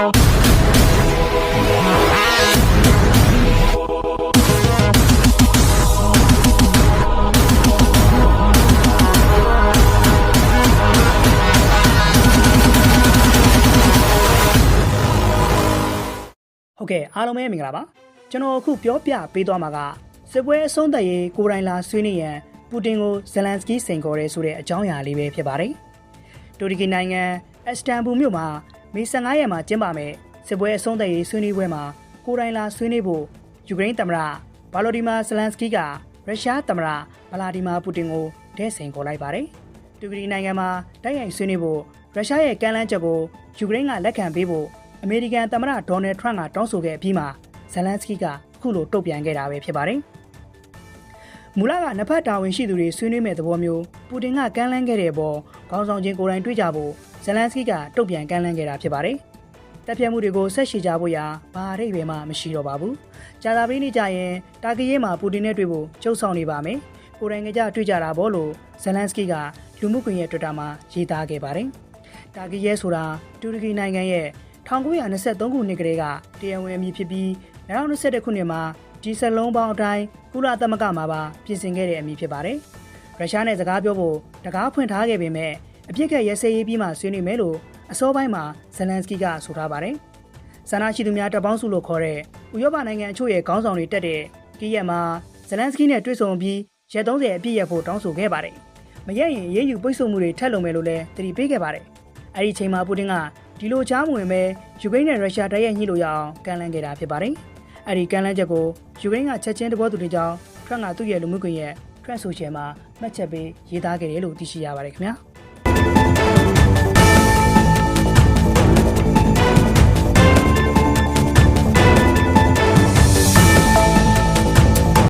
ဟုတ်ကဲ့အားလုံးပဲမင်္ဂလာပါကျွန်တော်အခုပြောပြပေးသွားမှာကစစ်ပွဲအဆုံးသတ်ရေးကိုရိုင်းလာဆွေးနွေးရန်ပူတင်ကိုဇလန်စကီစိန်ခေါ်ရဲဆိုတဲ့အကြောင်းအရာလေးပဲဖြစ်ပါတယ်တူရကီနိုင်ငံအစ္စတန်ဘူမြို့မှာ မေ15ရက်မှာကျင်းပမယ်စစ်ပွဲအဆုံးသတ်ရေးဆွေးနွေးပွဲမှာကိုယ်တိုင်လာဆွေးနွေးဖို့ယူကရိန်းသမ္မတဘာလိုဒီမာဇလန်စကီးကရုရှားသမ္မတဗလာဒီမာပူတင်ကိုဒဲစိန်ခေါ်လိုက်ပါတယ်တူရကီနိုင်ငံမှာတိုက်ရိုက်ဆွေးနွေးဖို့ရုရှားရဲ့ကမ်းလှမ်းချက်ကိုယူကရိန်းကလက်ခံပေးဖို့အမေရိကန်သမ္မတဒေါ်နယ်ထရန့်ကတောင်းဆိုခဲ့ပြီးမှဇလန်စကီကအခုလိုတုံ့ပြန်ခဲ့တာပဲဖြစ်ပါတယ်။မူလကနှစ်ဖက်တာဝန်ရှိသူတွေဆွေးနွေးမဲ့သဘောမျိုးပူတင်ကကမ်းလှမ်းခဲ့တဲ့အပေါ်ခေါင်းဆောင်ချင်းကိုယ်တိုင်တွေ့ကြဖို့ ဇလန်စကီကတုံ့ပြန်ကမ်းလှမ်းခဲ့တာဖြစ်ပါတယ်။တပ်ဖြတ်မှုတွေကိုဆက်ရှိကြဖို့ရာဘာအရိပ်ပဲမှမရှိတော့ပါဘူး။ကြာသာပေးနေကြရင်တာကီရေးမှာပူတင်နဲ့တွေ့ဖို့ကြုံဆောင်နေပါမယ်။ကိုယ်တိုင်ကြတွေ့ကြတာပေါ့လို့ဇလန်စကီကလူမှုကွန်ရက် Twitter မှာရေးသားခဲ့ပါတယ်။တာကီရဲဆိုတာတူရကီနိုင်ငံရဲ့1923ခုနှစ်ကတည်းကတရားဝင်အမည်ဖြစ်ပြီး2021ခုနှစ်မှာဒီစလုံးပေါင်းအတိုင်းကုလသမဂ္ဂမှာပါပြင်ဆင်ခဲ့တဲ့အမည်ဖြစ်ပါတယ်။ရုရှားနဲ့စကားပြောဖို့တကားဖွင့်ထားခဲ့ပေမဲ့ အပြစ်ကရဲစဲရေးပြီးမှဆွေးနွေးမယ်လို့အစောပိုင်းမှာဇလန်စကီကဆိုထားပါတယ်။ဆန္ဒရှိသူများတပ်ပေါင်းစုလို့ခေါ်တဲ့ဥရောပနိုင်ငံအချို့ရဲ့ခေါင်းဆောင်တွေတက်တဲ့ကီးရက်မှာဇလန်စကီနဲ့တွေ့ဆုံပြီးရက်30အပြည့်ရဖို့တောင်းဆိုခဲ့ပါတယ်။မရက်ရင်ရေးယူပိတ်ဆို့မှုတွေထပ်လုံမယ်လို့လည်းတတိပေးခဲ့ပါတယ်။အဲဒီချိန်မှာပူတင်ကဒီလိုချားမဝင်ပဲယူကရိန်းနဲ့ရုရှားတိုက်ရိုက်ညှိလို့ရအောင်ကမ်းလှမ်းခဲ့တာဖြစ်ပါတယ်။အဲဒီကမ်းလှမ်းချက်ကိုယူကရိန်းကချက်ချင်းတဘောသူတွေကြောင့်ထရန့်ကသူ့ရဲ့လူမှုကွန်ရက် Trend Social မှာမှတ်ချက်ပေးရေးသားခဲ့တယ်လို့သိရှိရပါတယ်ခင်ဗျာ။